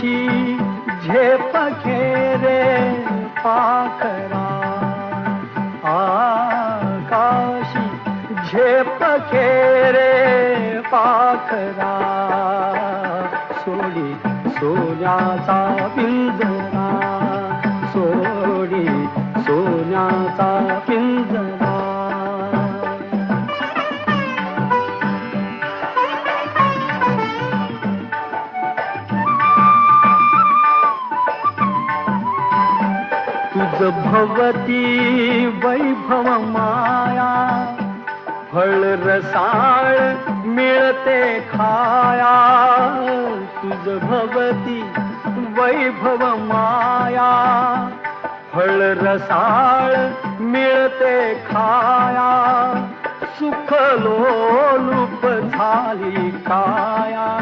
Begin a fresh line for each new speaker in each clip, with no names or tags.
شي پاکرا. آڪاشي جهيپ کي پاکرا. سوڙي سونياچا سان سوڙي سونياچا پل भवती वैभव माया फळ रसाळ मिळते खाया. तुझ भवती वैभव माया फळ रसाळ मिळते खाया. सुख लोलूप झाली काया.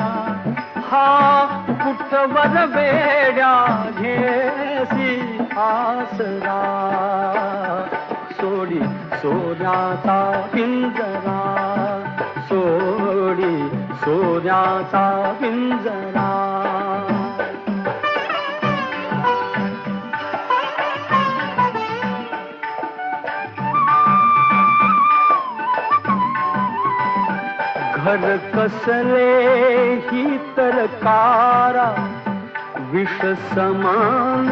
हा कुठवर वेड्या घेसी आसरा? सोडी सोन्याचा पिंजरा सोडी सोन्याचा पिंजरा. घर कसले ही तर कारा विष समान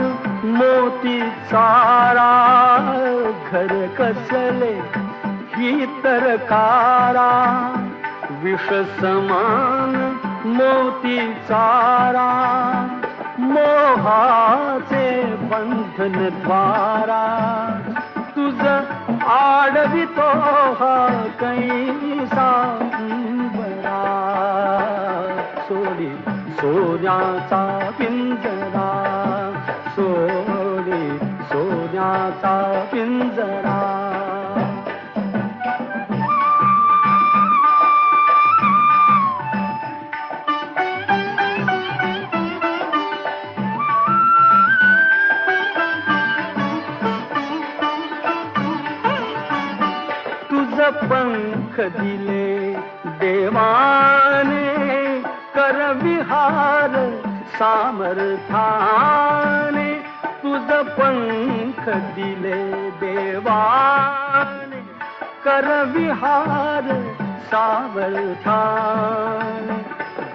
मोती चारा घर कसले ही तर कारा विष समान मोती चारा मोहाचे बंधन द्वारा तुझ आडवितो हा कैसा सोडी सोन्याचा पिंजरा. सोडी सोन्याचा पिंजरा. तुझ पंख दिले देवा. सामर्थाने तुझ पंख दिले देवाने. कर विहार सामर्थाने.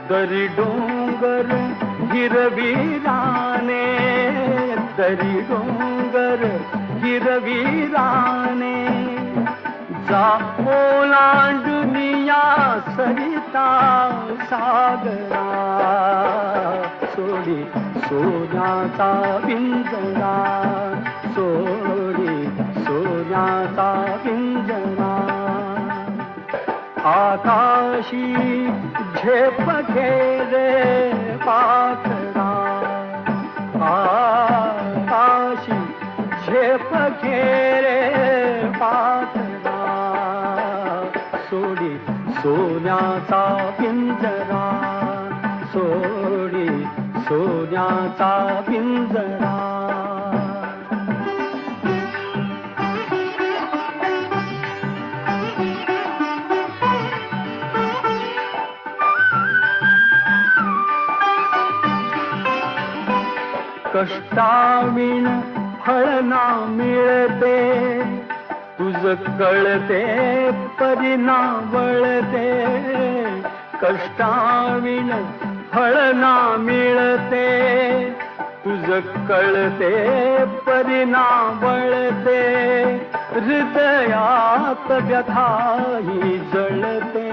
दरी डोंगर हिरवीराने दरी डोंगर हिरवीराने जा ओलांडुनिया सरिता सागरा. सोडी सोन्याचा पिंजरा सोडी सोन्याचा पिंजरा आकाशी झेप घेरे पाखरा आकाशी झेप घेरे पाखरा सोडी सोन्याचा पिंजरा सोडी सोन्याचा पिंजरा कष्टाविण फळ ना मिळते तुझ कळते परिणाम वळते. कष्टाविण फळ ना मिळते तुझ कळते परिणा वळते हृदयात व्यथाही जळते.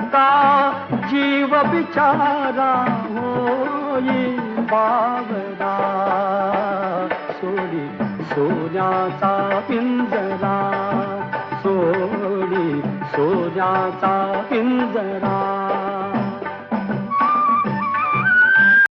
का जीव बिचारा होई बावरा सोडी सोन्याचा पिंजरा सोडी सोन्याचा पिंजरा.